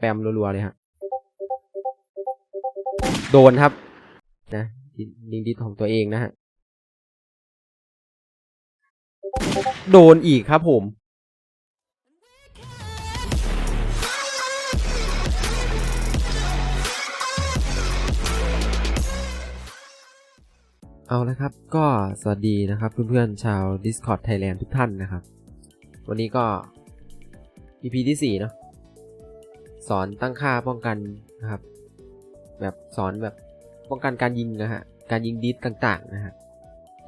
แปมรัวๆเลยฮะ โดนครับ นะลิงดิสของตัวเองนะฮะ โดนอีกครับผม เอาละครับ ก็สวัสดีนะครับเพื่อนๆชาว Discord Thailand ทุกท่านนะครับ วันนี้ก็ EP ที่4เนาะ สอนตั้งค่าป้องกันนะครับ แบบสอนแบบป้องกันการยิงนะฮะการยิงดิสต่างๆนะฮะ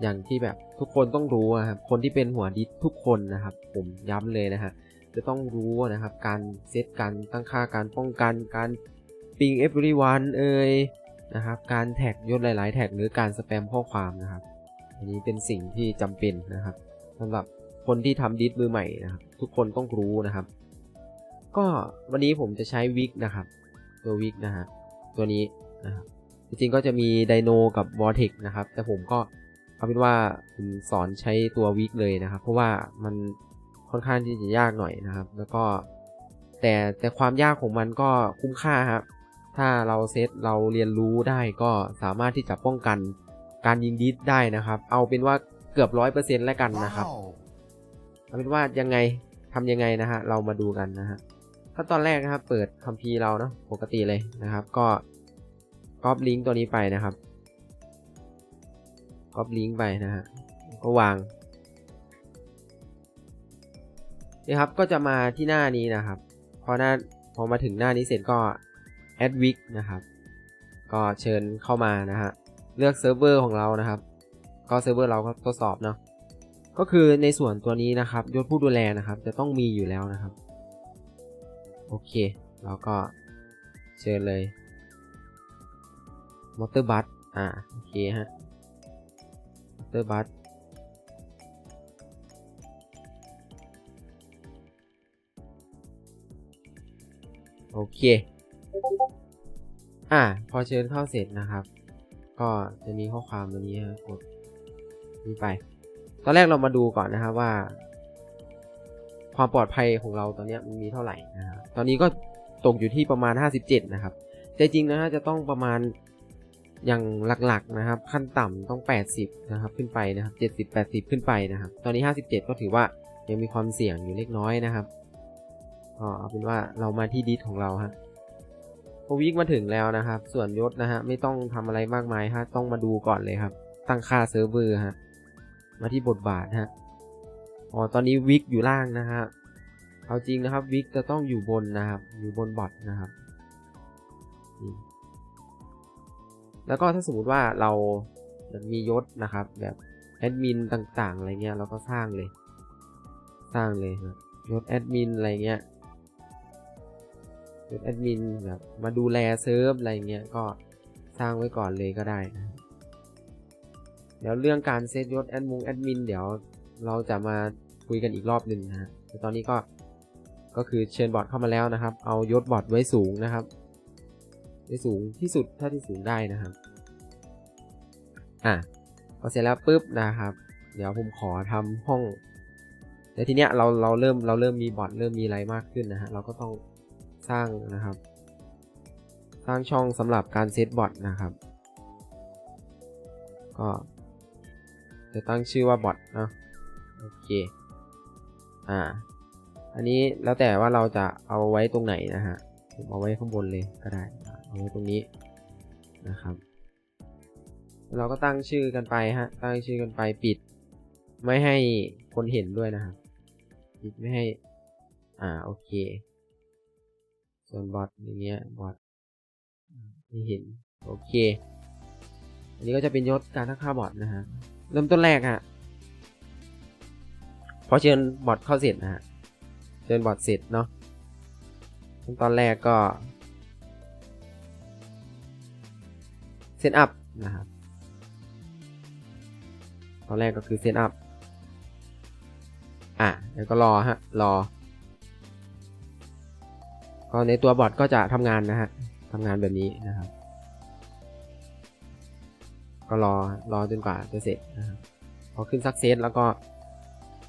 อย่างที่แบบทุกคนต้องรู้อะครับคนที่เป็นหัวดิสทุกคนนะครับ ผมย้ำเลยนะฮะจะต้องรู้นะครับ การเซตการตั้งค่าการป้องกันการปิง everyone เอ่ยนะครับการแท็กยศหลาย ๆ แท็กหรือการสแปมข้อความนะครับ อันนี้เป็นสิ่งที่จำเป็นนะครับสำหรับคนที่ทำดิสมือใหม่นะครับ ทุกคนต้องรู้นะครับ ก็วันนี้ผมจะใช้วิกนะครับ ตัววิกนะฮะตัวนี้นะครับจริงๆก็จะมีไดโนกับวอ r t เท x นะครับ แต่ผมก็เอาเป็นว่าผมสอนใช้ตัววิกเลยนะครับ เพราะว่ามันค่อนข้างที่จะยากหน่อยนะครับ แล้วก็แต่แต่ความยากของมันก็คุ้มค่าครับถ้าเราเซตเราเรียนรู้ได้ก็สามารถที่จะป้องกันการยิงดิสได้นะครับ เอาเป็นว่าเกือบร้อยเปอร์เซ็นต์แล้วกันนะครับ เอาเป็นว่ายังไงทำยังไงนะฮะเรามาดูกันนะฮะ ถ้าตอนแรกนะครับ เปิดคัมภีร์เราเนาะปกติเลยนะครับ ก็ก๊อปลิงก์ตัวนี้ไปนะครับก๊อปลิงก์ไปนะฮะก็วางนี่ครับก็จะมาที่หน้านี้นะครับพอหน้าพอมาถึงหน้านี้เสร็จก็ add week นะครับ ก็เชิญเข้ามานะฮะเลือกเซิร์ฟเวอร์ของเรานะครับ ก็เซิร์ฟเวอร์เราก็ทดสอบเนาะก็คือในส่วนตัวนี้นะครับยศผู้ดูแลนะครับ จะต้องมีอยู่แล้วนะครับ โอเคเราก็เชิญเลยมอเตอร์บัสอ่าโอเคฮะมอเตอร์บัสโอเค อ่า พอเชิญเข้าเสร็จนะครับ ก็จะมีข้อความตัวนี้ฮะกดนี่ไป ตอนแรกเรามาดูก่อนนะครับว่า ความปลอดภัยของเราตอนนี้มันมีเท่าไหร่นะครับตอนนี้ก็ตกอยู่ที่ประมาณ 57 นะครับแต่จริงนะฮะจะต้องประมาณอย่างหลักๆนะครับ ขั้นต่ำต้อง 80 นะครับ ขึ้นไปนะครับ 70 80 ขึ้นไปนะครับ ตอนนี้ 57 ก็ถือว่ายังมีความเสี่ยงอยู่เล็กน้อยนะครับก็เอาเป็นว่าเรามาที่ดิสของเราฮะพอวิกมาถึงแล้วนะครับ ส่วนยศนะฮะไม่ต้องทำอะไรมากมายฮะต้องมาดูก่อนเลยครับ ตั้งค่าเซิร์ฟเวอร์ฮะมาที่บทบาทฮะ อ๋อตอนนี้วิกอยู่ล่างนะฮะเอาจริงนะครับวิกจะต้องอยู่บนนะครับ อยู่บนบอทนะครับ แล้วก็ถ้าสมมติว่าเรามียศนะครับ แบบแอดมินต่างๆอะไรเงี้ยเราก็สร้างเลย สร้างเลยนะยศแอดมินอะไรเงี้ยยศแอดมินแบบมาดูแลเซิร์ฟอะไรเงี้ยก็สร้างไว้ก่อนเลยก็ได้นะเดี๋ยวเรื่องการเซตยศแอดมุงแอดมินเดี๋ยว เราจะมาคุยกันอีกรอบหนึ่งนะฮะแต่ตอนนี้ก็ก็คือเชิญบอทเข้ามาแล้วนะครับ เอายศบอทไว้สูงนะครับ ไว้สูงที่สุดเท่าที่สูงได้นะครับ อะพอเสร็จแล้วปุ๊บนะครับ เดี๋ยวผมขอทำห้องแต่ทีเนี้ยเราเราเริ่มเราเริ่มมีบอทเริ่มมีอะไรมากขึ้นนะฮะเราก็ต้องสร้างนะครับ สร้างช่องสำหรับการเซตบอทนะครับ ก็จะตั้งชื่อว่าบอทนะ โอเค อ่า อันนี้แล้วแต่ว่าเราจะเอาไว้ตรงไหนนะฮะ ผมเอาไว้ข้างบนเลยก็ได้ เอาไว้ตรงนี้นะครับ เราก็ตั้งชื่อกันไปฮะ ตั้งชื่อกันไปปิด ไม่ให้คนเห็นด้วยนะครับ ปิดไม่ให้ อ่า โอเค ส่วนบอทอย่างเงี้ย บอทไม่เห็น โอเค อันนี้ก็จะเป็นยศการทักค่าบอทนะฮะ เริ่มต้นแรกฮะ พอเชิญบอทเข้าเสร็จนะฮะ เชิญบอทเสร็จเนาะขั้นตอนแรกก็เซตอัพนะครับ ตอนแรกก็คือเซตอัพ อะแล้วก็รอฮะ รอ ก็ในตัวบอทก็จะทำงานนะฮะทำงานแบบนี้นะครับ ก็รอ รอจนกว่าจะเสร็จนะครับ พอขึ้นซักเซสแล้วก็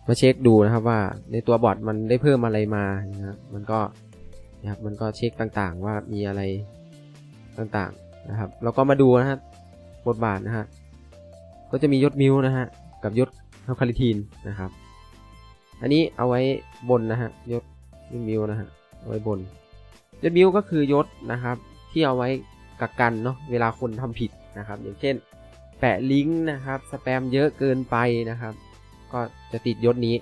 มาเช็คดูนะครับว่าในตัวบอทมันได้เพิ่มอะไรมานะครับมันก็นะครับมันก็เช็คต่างๆ ว่ามีอะไรต่างๆนะครับเราก็มาดูนะฮะบทบาทนะฮะก็จะมียศมิวนะฮะกับยศเฮลคาลิทีนนะครับ อันนี้เอาไว้บนนะฮะยศยศมิวนะฮะเอาไว้บนยศมิวก็คือยศนะครับ ที่เอาไว้กักกันเนาะเวลาคนทำผิดนะครับ อย่างเช่น แปะลิงก์นะครับสแปมเยอะเกินไปนะครับ ก็จะติดยศนี้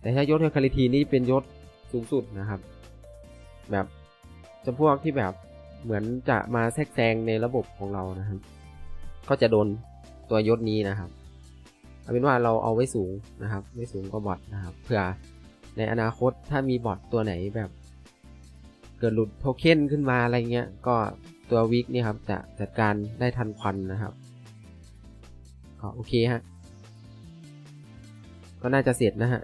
แต่ถ้ายศเฮคาลิทีนี่เป็นยศสูงสุดนะครับ แบบจำพวกที่แบบเหมือนจะมาแทรกแซงในระบบของเรานะครับ ก็จะโดนตัวยศนี้นะครับเอาเป็นว่าเราเอาไว้สูงนะครับไม่สูงกว่าบอทนะครับเพื่อในอนาคตถ้ามีบอทตัวไหนแบบ เกิดหลุดโทเค็นขึ้นมาอะไรเงี้ย ก็ตัววิกนี่ครับจะจัดการได้ทันควันนะครับก็โอเคฮะ ก็น่าจะเสร็จนะฮะ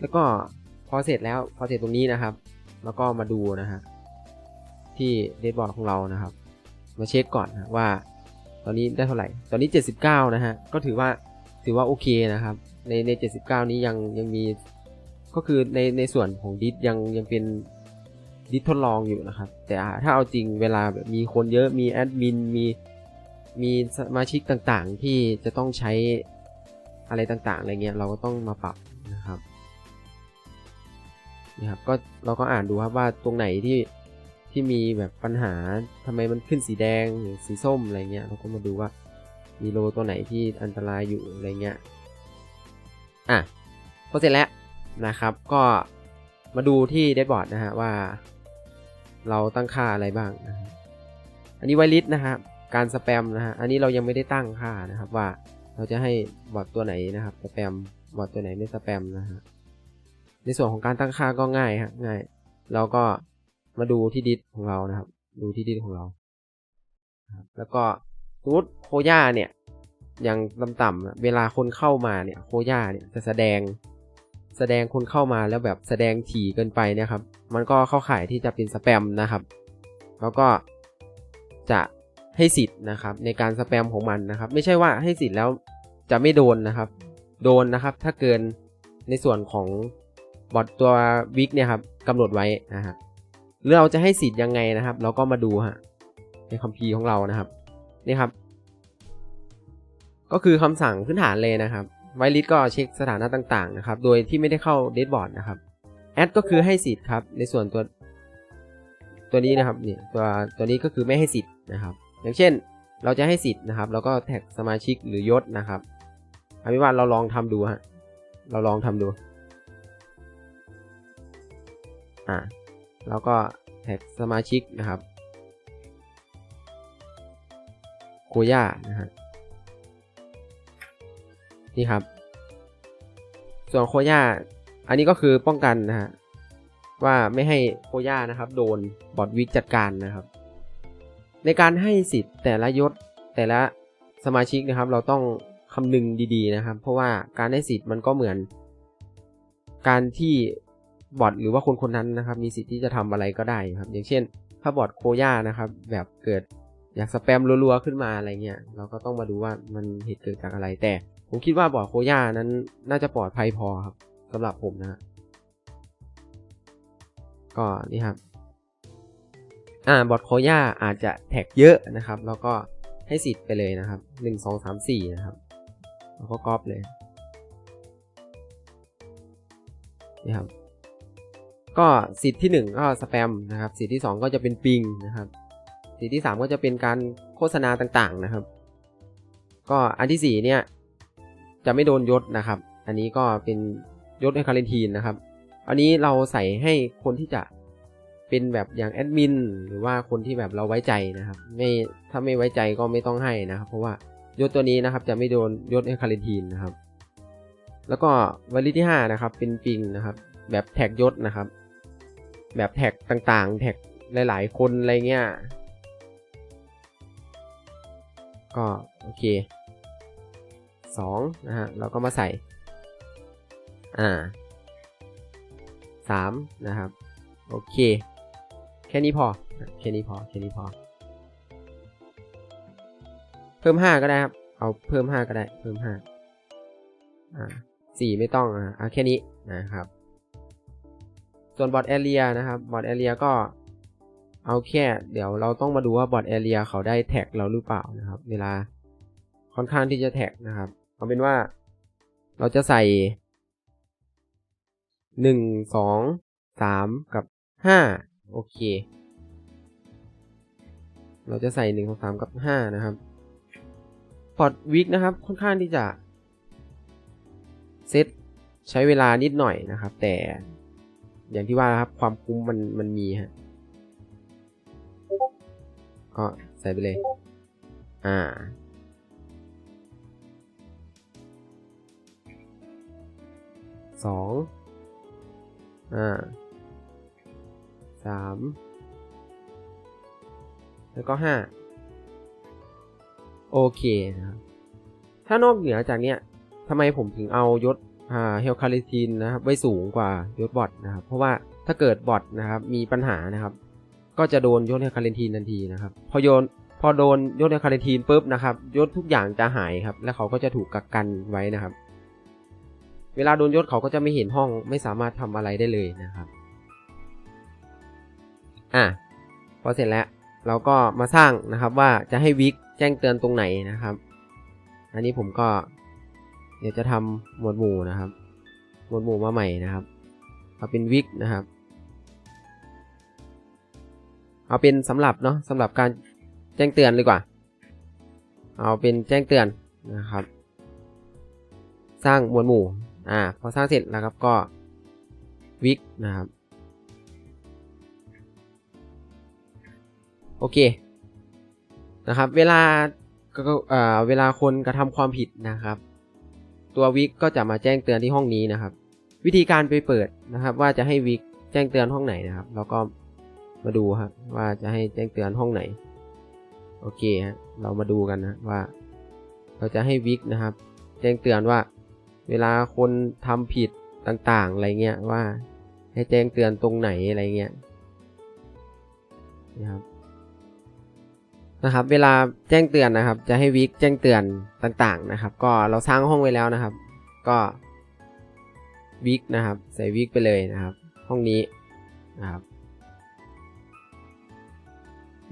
แล้วก็พอเสร็จแล้วพอเสร็จตรงนี้นะครับ แล้วก็มาดูนะฮะที่เดดบอร์ดของเรานะครับ มาเช็คก่อนนะว่า ตอนนี้ได้เท่าไหร่ ตอนนี้ 79 นะฮะ ก็ถือว่าถือว่าโอเคนะครับ ในใน 79 นี้ยังยังมี ก็คือในในส่วนของดิสยังยังเป็นดิสทดลองอยู่นะครับ แต่ถ้าเอาจริงเวลาแบบมีคนเยอะมีแอดมินมีมีสมาชิกต่างๆ ที่จะต้องใช้ อะไรต่างๆอะไรเงี้ยเราก็ต้องมาปรับนะครับนะครับก็เราก็อ่านดูครับว่าตรงไหนที่ที่มีแบบปัญหาทำไมมันขึ้นสีแดงหรือสีส้มอะไรเงี้ยเราก็มาดูว่ามีโลตัวไหนที่อันตรายอยู่อะไรเงี้ยอะพอเสร็จแล้วนะครับก็มาดูที่เดดบอร์ดนะฮะว่า เราตั้งค่าอะไรบ้างนะฮะอันนี้ไวลิสนะครับการสแปมนะฮะอันนี้เรายังไม่ได้ตั้งค่านะครับว่า เราจะให้บอทตัวไหนนะครับสแปมบอทตัวไหนไม่สแปมนะฮะในส่วนของการตั้งค่าก็ง่ายฮะง่าย เราก็มาดูที่ดิสของเรานะครับ ดูที่ดิสของเรา แล้วก็สมมติโคย่าเนี่ย อย่างต่ำๆเวลาคนเข้ามาเนี่ยโคย่าเนี่ยจะแสดงแสดงคนเข้ามาแล้วแบบแสดงถี่เกินไปเนี่ยครับ มันก็เข้าข่ายที่จะเป็นสแปมนะครับ แล้วก็จะ ให้สิทธิ์นะครับในการสแปมของมันนะครับ ไม่ใช่ว่าให้สิทธิ์แล้วจะไม่โดนนะครับ โดนนะครับถ้าเกินในส่วนของบอทตัววิกเนี่ยครับกำหนดไว้นะฮะหรือเราจะให้สิทธิ์ยังไงนะครับ เราก็มาดูฮะในคัมภีร์ของเรานะครับนี่ครับ ก็คือคำสั่งพื้นฐานเลยนะครับไวลิสก็เช็คสถานะต่างๆนะครับ โดยที่ไม่ได้เข้าเดดบอร์ดนะครับแอดก็คือให้สิทธิ์ครับในส่วนตัวตัวนี้นะครับเนี่ยตัวตัวนี้ก็คือไม่ให้สิทธิ์นะครับ อย่างเช่นเราจะให้สิทธิ์นะครับ แล้วก็แท็กสมาชิกหรือยศนะครับเอาเป็นว่าเราลองทำดูฮะเราลองทำดูอ่าแล้วก็แท็กสมาชิกนะครับโคย่านะฮะนี่ครับ ส่วนโคย่าอันนี้ก็คือป้องกันนะฮะว่าไม่ให้โคย่านะครับ โดนบอทวิกจัดการนะครับ ในการให้สิทธิ์แต่ละยศแต่ละสมาชิกนะครับ เราต้องคำนึงดีๆนะครับ เพราะว่าการให้สิทธิ์มันก็เหมือน การที่บอทหรือว่าคนคนนั้นนะครับ มีสิทธิ์ที่จะทำอะไรก็ได้ครับ อย่างเช่น ถ้าบอทโคย่านะครับ แบบเกิดอยากสแปมรัวๆขึ้นมาอะไรเงี้ยเราก็ต้องมาดูว่ามันเหตุเกิดจากอะไร แต่ผมคิดว่าบอทโคย่านั้นน่าจะปลอดภัยพอครับสำหรับผมนะ ก็นี่ครับ อ่าบอทโคย่าอาจจะแท็กเยอะนะครับ แล้วก็ให้สิทธิ์ไปเลยนะครับหนึ่งสองสามสี่นะครับ แล้วก็ก๊อปเลยนี่ครับก็สิทธิ์ที่ 1 ก็สแปมนะครับ สิทธิ์ที่ 2 ก็จะเป็นปิงนะครับ สิทธิ์ที่ 3 ก็จะเป็นการโฆษณาต่างๆนะครับ ก็อันที่ 4 เนี่ยจะไม่โดนยศนะครับ อันนี้ก็เป็นยศในคาเลนทีนนะครับ อันนี้เราใส่ให้คนที่จะ เป็นแบบอย่างแอดมินหรือว่าคนที่แบบเราไว้ใจนะครับ ไม่ถ้าไม่ไว้ใจก็ไม่ต้องให้นะครับ เพราะว่ายศตัวนี้นะครับจะไม่โดนยศในคาเลนทีนนะครับ แล้วก็วันที่5นะครับเป็นปิงนะครับ แบบแท็กยศนะครับ แบบแท็กต่างๆ แท็กหลายๆ คนอะไรเงี้ยก็โอเคสองนะฮะเราก็มาใส่ อ่าสามนะครับ โอเค แค่นี้พอ แค่นี้พอ แค่นี้พอ เพิ่มห้าก็ได้ครับ เอาเพิ่มห้าก็ได้ เพิ่มห้าอ่าสี่ไม่ต้องอ่าเอาแค่นี้นะครับ ส่วนบอทแอเรียนะครับ บอทแอเรียก็เอาแค่ เดี๋ยวเราต้องมาดูว่าบอทแอเรียเขาได้แท็กเราหรือเปล่านะครับ เวลาค่อนข้างที่จะแท็กนะครับ เอาเป็นว่าเราจะใส่หนึ่งสองสามกับห้า โอเค เราจะใส่หนึ่งสองสามกับห้านะครับพอร์ตวิกนะครับ ค่อนข้างที่จะเซตใช้เวลานิดหน่อยนะครับ แต่อย่างที่ว่าครับความคุ้มมันมันมีฮะก็ใส่ไปเลย อ่า สอง อ่า สามแล้วก็ห้าโอเคนะครับ ถ้านอกเหนือจากเนี้ยทำไมผมถึงเอายศเฮลคาริทีนนะครับไว้สูงกว่ายศบอทนะครับ เพราะว่าถ้าเกิดบอทนะครับมีปัญหานะครับ ก็จะโดนยศเฮลคาริทีนทันทีนะครับ พอโยนพอโดนยศเฮลคาริทีนปุ๊บนะครับยศทุกอย่างจะหายครับ และเขาก็จะถูกกักกันไว้นะครับ เวลาโดนยศเขาก็จะไม่เห็นห้องไม่สามารถทำอะไรได้เลยนะครับ อะพอเสร็จแล้วเราก็มาสร้างนะครับว่าจะให้วิกแจ้งเตือนตรงไหนนะครับ อันนี้ผมก็ เดี๋ยวจะทำหมวดหมู่นะครับ หมวดหมู่มาใหม่นะครับ เอาเป็นวิกนะครับ เอาเป็นสำหรับเนาะสำหรับการแจ้งเตือนเลยกว่า เอาเป็นแจ้งเตือนนะครับ สร้างหมวดหมู่ อ่า พอสร้างเสร็จแล้วครับก็วิกนะครับ โอเคนะครับ เวลาเอ่อเวลาคนกระทำความผิดนะครับ ตัววิกก็จะมาแจ้งเตือนที่ห้องนี้นะครับ วิธีการไปเปิดนะครับ ว่าจะให้วิกแจ้งเตือนห้องไหนนะครับเราก็มาดูครับว่าจะให้แจ้งเตือนห้องไหน โอเคฮะเรามาดูกันนะว่า เราจะให้วิกนะครับ แจ้งเตือนว่า เวลาคนทำผิดต่างๆอะไรเงี้ยว่า ให้แจ้งเตือนตรงไหนอะไรเงี้ยนะครับ นะครับ เวลาแจ้งเตือนนะครับ จะให้วิกแจ้งเตือนต่างๆนะครับ ก็เราสร้างห้องไว้แล้วนะครับ ก็วิกนะครับ ใส่วิกไปเลยนะครับ ห้องนี้นะครับ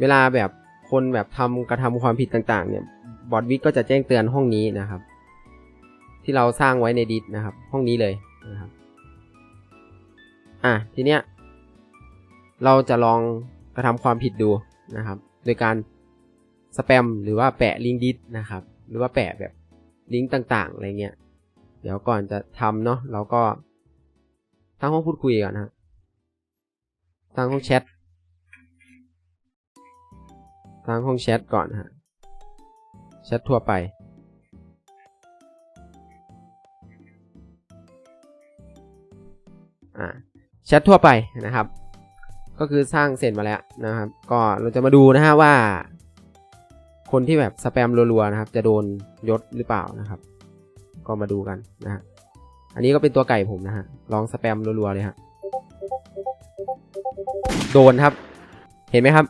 เวลาแบบคนแบบทำกระทำความผิดต่างๆ เนี่ยบอร์ดวิกก็จะแจ้งเตือนห้องนี้นะครับ ที่เราสร้างไว้ในดิสนะครับ ห้องนี้เลยนะครับอะทีเนี้ยเราจะลองกระทำความผิดดูนะครับ โดยการ สแปมหรือว่าแปะลิงก์ดิสนะครับ หรือว่าแปะแบบลิงก์ต่างๆอะไรเงี้ย เดี๋ยวก่อนจะทำเนาะเราก็ตั้งห้องพูดคุยก่อนนะตั้งห้องแชทตั้งห้องแชทก่อนฮะแชททั่วไป อ่าแชททั่วไปนะครับ ก็คือสร้างเสร็จมาแล้วนะครับ ก็เราจะมาดูนะฮะว่า คนที่แบบสแปมรัวๆนะครับ จะโดนยศหรือเปล่านะครับ ก็มาดูกันนะฮะอันนี้ก็เป็นตัวไก่ผมนะฮะลองสแปมรัวๆเลยฮะโดนครับ เห็นไหมครับ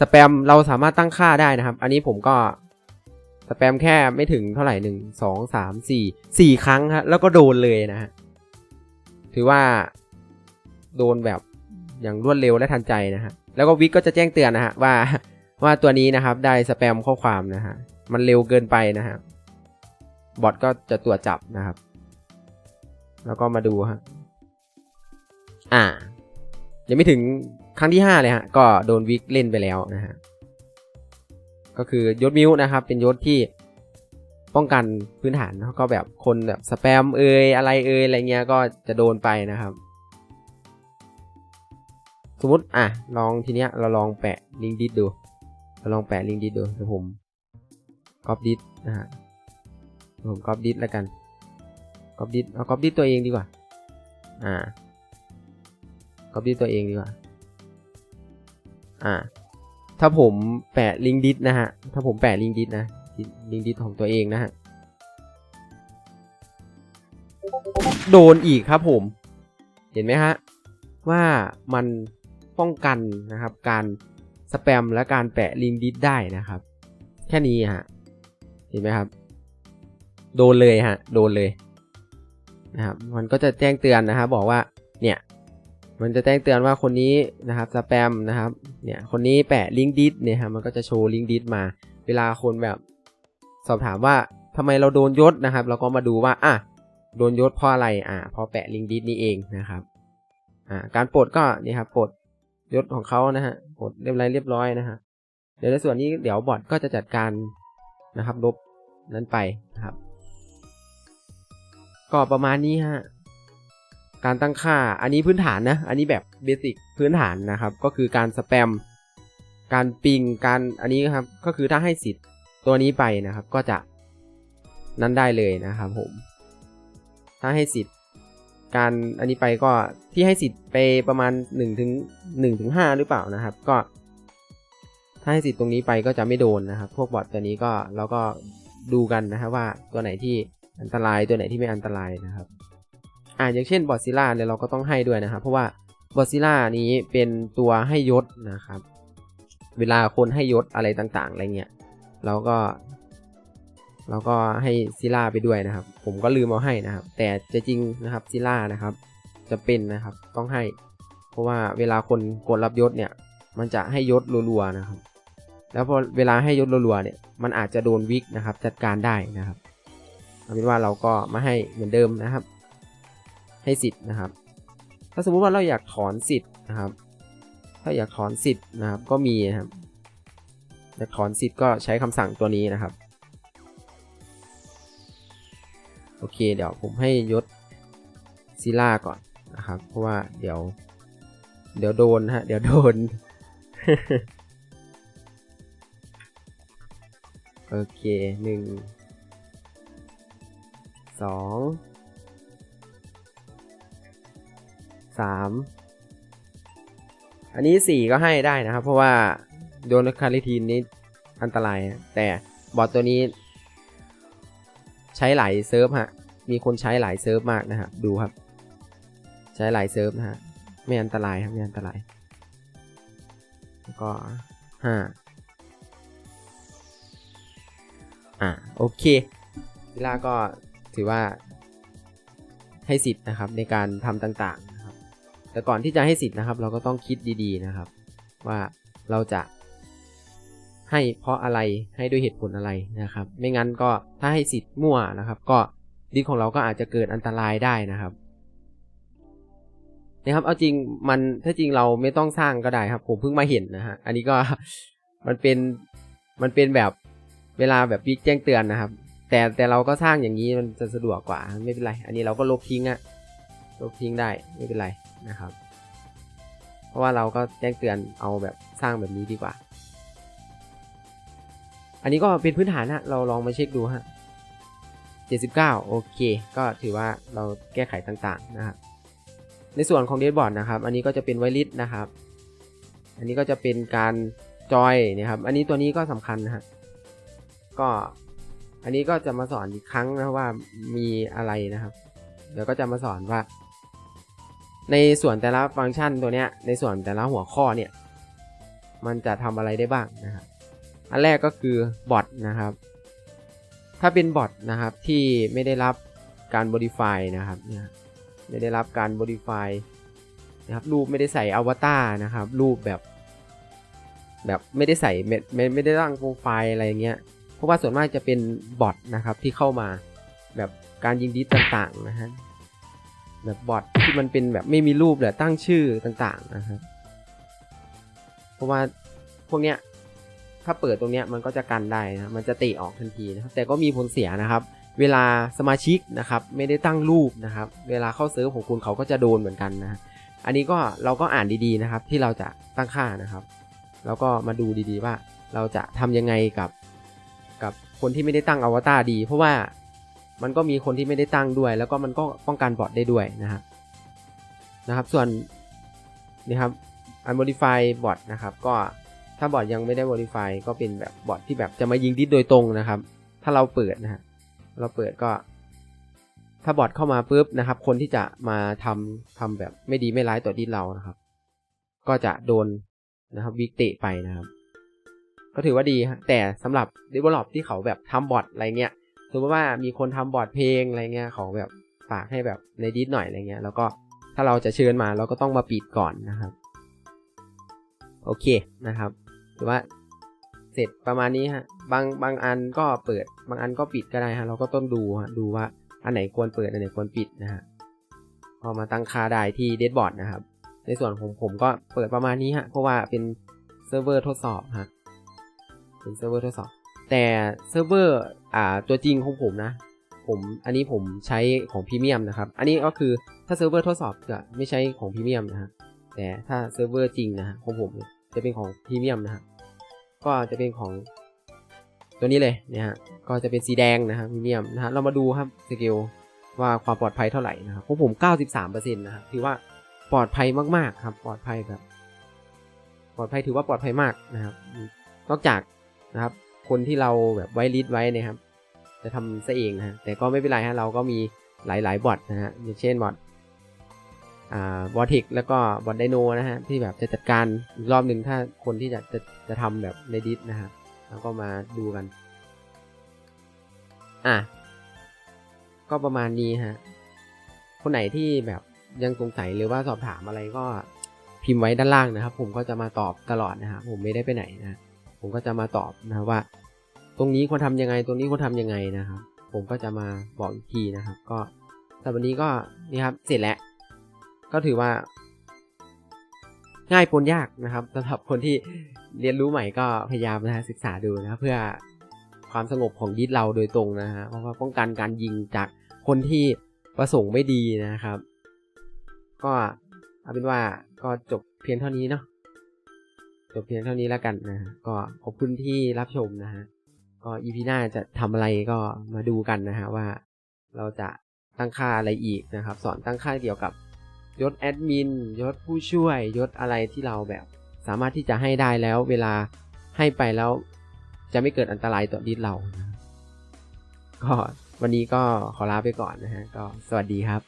สแปมเราสามารถตั้งค่าได้นะครับ อันนี้ผมก็สแปมแค่ไม่ถึงเท่าไหร่หนึ่งสองสามสี่สี่ครั้งฮะแล้วก็โดนเลยนะฮะถือว่า โดนแบบอย่างรวดเร็วและทันใจนะฮะแล้วก็วิกก็จะแจ้งเตือนนะฮะว่า ว่าตัวนี้นะครับได้สแปมข้อความนะฮะมันเร็วเกินไปนะฮะบอทก็จะตรวจจับนะครับ แล้วก็มาดูฮะอ่ายังไม่ถึงครั้งที่ห้าเลยฮะก็โดนวิกเล่นไปแล้วนะฮะก็คือยศมิวนะครับ เป็นยศที่ป้องกันพื้นฐานแล้วก็แบบคนแบบสแปมเอยอะไรเอยอะไรเงี้ยก็จะโดนไปนะครับ สมมติอะลองทีเนี้ยเราลองแปะลิงก์ดิสดู ลองแปะลิงก์ดิสดูเดี๋ยวผมก๊อปดิสนะฮะผมก๊อปดิสแล้วกันก๊อปดิสเอาก๊อปดิสตัวเองดีกว่า อ่าก๊อปดิสตัวเองดีกว่า อ่า ถ้าผมแปะลิงก์ดิสนะฮะ ถ้าผมแปะลิงก์ดิสนะ ลิงก์ดิสของตัวเองนะฮะ โดนอีกครับผม เห็นไหมฮะ ว่ามันป้องกันนะครับการ สแปมและการแปะลิงก์ดิสได้นะครับ แค่นี้ฮะเห็นไหมครับ โดนเลยฮะ โดนเลยนะครับ มันก็จะแจ้งเตือนนะครับ บอกว่า เนี่ย มันจะแจ้งเตือนว่าคนนี้นะครับสแปมนะครับ เนี่ย คนนี้แปะลิงก์ดิสเนี่ยครับมันก็จะโชว์ลิงก์ดิสมา เวลาคนแบบ สอบถามว่าทำไมเราโดนยศนะครับ เราก็มาดูว่า อะ โดนยศเพราะอะไร อะเพราะแปะลิงก์ดิสนี่เองนะครับ อ่า การปลดก็นี่ครับ ปลด ยศของเขานะฮะปลดเรียบร้อยเรียบร้อยนะฮะเดี๋ยวในส่วนนี้เดี๋ยวบอทก็จะจัดการนะครับลบนั้นไปนะครับ ก็ประมาณนี้ฮะการตั้งค่าอันนี้พื้นฐานนะ อันนี้แบบเบสิกพื้นฐานนะครับ ก็คือการสแปม การปิง การอันนี้ครับ ก็คือถ้าให้สิทธิ์ตัวนี้ไปนะครับ ก็จะนั้นได้เลยนะครับผม ถ้าให้สิทธิ์ การอันนี้ไปก็ที่ให้สิทธิ์ไปประมาณ1ถึง1ถึง5หรือเปล่านะครับ ก็ ถ้าให้สิทธิ์ตรงนี้ไปก็จะไม่โดนนะครับ พวกบอทตัวนี้ก็เราก็ดูกันนะครับว่าตัวไหนที่อันตรายตัวไหนที่ไม่อันตรายนะครับอ่าอย่างเช่นบอทซิล่าเนี่ยเราก็ต้องให้ด้วยนะครับ เพราะว่าบอทซิล่านี้เป็นตัวให้ยศนะครับ เวลาคนให้ยศอะไรต่างๆอะไรเงี้ยเราก็ เราก็ให้ซิล่าไปด้วยนะครับ ผมก็ลืมเอาให้นะครับ แต่จะจริงนะครับซิล่านะครับ จะเป็นนะครับต้องให้ เพราะว่าเวลาคนกดรับยศเนี่ย มันจะให้ยศรัวๆนะครับ แล้วพอเวลาให้ยศรัวๆเนี่ย มันอาจจะโดนวิกนะครับ จัดการได้นะครับเอาเป็นว่าเราก็มาให้เหมือนเดิมนะครับ ให้สิทธิ์นะครับ ถ้าสมมุติว่าเราอยากถอนสิทธิ์นะครับ ถ้าอยากถอนสิทธิ์นะครับก็มีนะครับอยากถอนสิทธิ์ก็ใช้คำสั่งตัวนี้นะครับ โอเค เดี๋ยวผมให้ยศซิล่าก่อนนะครับ เพราะว่าเดี๋ยว เดี๋ยวโดนฮะ เดี๋ยวโดน โอเคหนึ่งสองสามอันนี้สี่ก็ให้ได้นะครับ เพราะว่าโดนคาริทีนนี้อันตราย แต่บอทตัวนี้ ใช้หลายเซิร์ฟฮะ มีคนใช้หลายเซิร์ฟมากนะครับดูครับ ใช้หลายเซิร์ฟนะฮะไม่อันตรายครับไม่อันตรายแล้วก็ห้าอ่าโอเควิลาก็ถือว่าให้สิทธิ์นะครับในการทำต่างๆนะครับ แต่ก่อนที่จะให้สิทธิ์นะครับ เราก็ต้องคิดดีๆนะครับ ว่าเราจะให้เพราะอะไรให้ด้วยเหตุผลอะไรนะครับ ไม่งั้นก็ถ้าให้สิทธิ์มั่วนะครับ ก็ ดิสของเราก็อาจจะเกิดอันตรายได้นะครับนะครับ เอาจริงมันถ้าจริงเราไม่ต้องสร้างก็ได้ครับ ผมเพิ่งมาเห็นนะฮะอันนี้ก็มันเป็นมันเป็นแบบเวลาแบบวิกแจ้งเตือนนะครับ แต่แต่เราก็สร้างอย่างนี้มันจะสะดวกกว่าไม่เป็นไร อันนี้เราก็ลบทิ้งอะลบทิ้งได้ไม่เป็นไรนะครับ เพราะว่าเราก็แจ้งเตือนเอาแบบสร้างแบบนี้ดีกว่า อันนี้ก็เป็นพื้นฐานนะเราลองมาเช็คดูฮะ 79 โอเค ก็ถือว่าเราแก้ไขต่างๆนะครับ ในส่วนของเดดบอร์ดนะครับ อันนี้ก็จะเป็นไวลิสนะครับ อันนี้ก็จะเป็นการจอยนะครับ อันนี้ตัวนี้ก็สำคัญนะฮะ ก็อันนี้ก็จะมาสอนอีกครั้งนะว่ามีอะไรนะครับ เดี๋ยวก็จะมาสอนว่า ในส่วนแต่ละฟังก์ชันตัวเนี้ย ในส่วนแต่ละหัวข้อเนี่ย มันจะทำอะไรได้บ้างนะครับ อันแรกก็คือบอทนะครับ ถ้าเป็นบอทนะครับที่ไม่ได้รับการ modify นะครับเนี่ยไม่ได้รับการ modify นะครับรูปไม่ได้ใส่อวตารนะครับ รูปแบบแบบไม่ได้ใส่ไม่ไม่ไม่ได้ตั้งโปรไฟล์อะไรเงี้ย เพราะว่าส่วนมากจะเป็นบอทนะครับที่เข้ามาแบบการยิงดิสต่างๆนะฮะแบบบอทที่มันเป็นแบบไม่มีรูปหรือตั้งชื่อต่างๆนะครับ เพราะว่าพวกเนี้ย ถ้าเปิดตรงนี้มันก็จะกันได้นะมันจะเตะออกทันทีนะครับแต่ก็มีผลเสียนะครับ เวลาสมาชิกนะครับไม่ได้ตั้งรูปนะครับ เวลาเข้าเซิร์ฟของคุณเขาก็จะโดนเหมือนกันนะอันนี้ก็เราก็อ่านดีๆนะครับ ที่เราจะตั้งค่านะครับ แล้วก็มาดูดีๆว่าเราจะทำยังไงกับกับคนที่ไม่ได้ตั้งอวตารดี เพราะว่ามันก็มีคนที่ไม่ได้ตั้งด้วย แล้วก็มันก็ป้องกันบอทได้ด้วยนะครับนะครับ ส่วนนี่ครับ unmodify bot นะครับ ก็ ถ้าบอทยังไม่ได้ modify ก็เป็นแบบบอทที่แบบจะมายิงดิสโดยตรงนะครับ ถ้าเราเปิดนะฮะเราเปิดก็ ถ้าบอทเข้ามาปุ๊บนะครับ คนที่จะมาทำทำแบบไม่ดีไม่ร้ายต่อดิสเรานะครับ ก็จะโดนนะครับวิกเตะไปนะครับ ก็ถือว่าดีฮะแต่สำหรับ develop ที่เขาแบบทำบอทอะไรเงี้ยสมมติว่ามีคนทำบอทเพลงอะไรเงี้ยเขาแบบฝากให้แบบในดิสหน่อยอะไรเงี้ย แล้วก็ถ้าเราจะเชิญมาเราก็ต้องมาปิดก่อนนะครับ โอเคนะครับ หรือว่า เสร็จประมาณนี้ฮะ บางบางอันก็เปิด บางอันก็ปิดก็ได้ฮะ เราก็ต้องดูฮะ ดูว่าอันไหนควรเปิด อันไหนควรปิดนะฮะพอมาตั้งค่าได้ที่เดดบอร์ดนะครับ ในส่วนของผมก็เปิดประมาณนี้ฮะ เพราะว่าเป็นเซิร์ฟเวอร์ทดสอบฮะ เป็นเซิร์ฟเวอร์ทดสอบ แต่เซิร์ฟเวอร์ อ่า ตัวจริงของผมนะ ผม อันนี้ผมใช้ของพรีเมียมนะครับ อันนี้ก็คือถ้าเซิร์ฟเวอร์ทดสอบจะไม่ใช้ของพรีเมียมนะฮะ แต่ถ้าเซิร์ฟเวอร์จริงนะฮะของผมจะเป็นของพรีเมียมนะฮะ ก็จะเป็นของตัวนี้เลยเนี่ยฮะก็จะเป็นสีแดงนะครับพรีเมียมนะฮะเรามาดูครับสเกลว่าความปลอดภัยเท่าไหร่นะครับของผม 93%นะครับถือว่าปลอดภัยมากๆครับ ปลอดภัยแบบปลอดภัยถือว่าปลอดภัยมากนะครับ นอกจากนะครับ คนที่เราแบบไว้ลิสต์ไว้นะครับ จะทำซะเองนะฮะแต่ก็ไม่เป็นไรฮะเราก็มีหลายๆบอทนะฮะอย่างเช่นบอท อ่าบอทิกแล้วก็บอทไดโนนะฮะที่แบบจะจัดการอีกรอบหนึ่งถ้าคนที่จะจะจะทำแบบในดิสนะครับแล้วก็มาดูกัน อะ ก็ประมาณนี้ฮะ คนไหนที่แบบยังสงสัยหรือว่าสอบถามอะไรก็พิมพ์ไว้ด้านล่างนะครับ ผมก็จะมาตอบตลอดนะครับผมไม่ได้ไปไหนนะผมก็จะมาตอบนะว่า ตรงนี้ควรทำยังไง ตรงนี้ควรทำยังไงนะครับผมก็จะมาบอกอีกทีนะครับ ก็แต่วันนี้ก็นี่ครับเสร็จแล้ว ถือว่า ง่ายปนยากนะครับสำหรับคนที่เรียนรู้ใหม่ก็พยายามนะฮะศึกษาดูนะครับเพื่อความสงบของดิสเราโดยตรงนะฮะเพราะว่าป้องกันการยิงจากคนที่ประสงค์ไม่ดีนะครับ ก็เอาเป็นว่าก็จบเพียงเท่านี้เนาะจบเพียงเท่านี้แล้วกันนะฮะก็ขอบคุณที่รับชมนะฮะก็อีพีหน้าจะทำอะไรก็มาดูกันนะฮะว่าเราจะตั้งค่าอะไรอีกนะครับ สอนตั้งค่าเกี่ยวกับ ยศแอดมินยศผู้ช่วยยศอะไรที่เราแบบ สามารถที่จะให้ได้แล้วเวลาให้ไปแล้ว จะไม่เกิดอันตรายต่อดิสเรานะก็วันนี้ก็ขอลาไปก่อนนะฮะ ก็สวัสดีครับ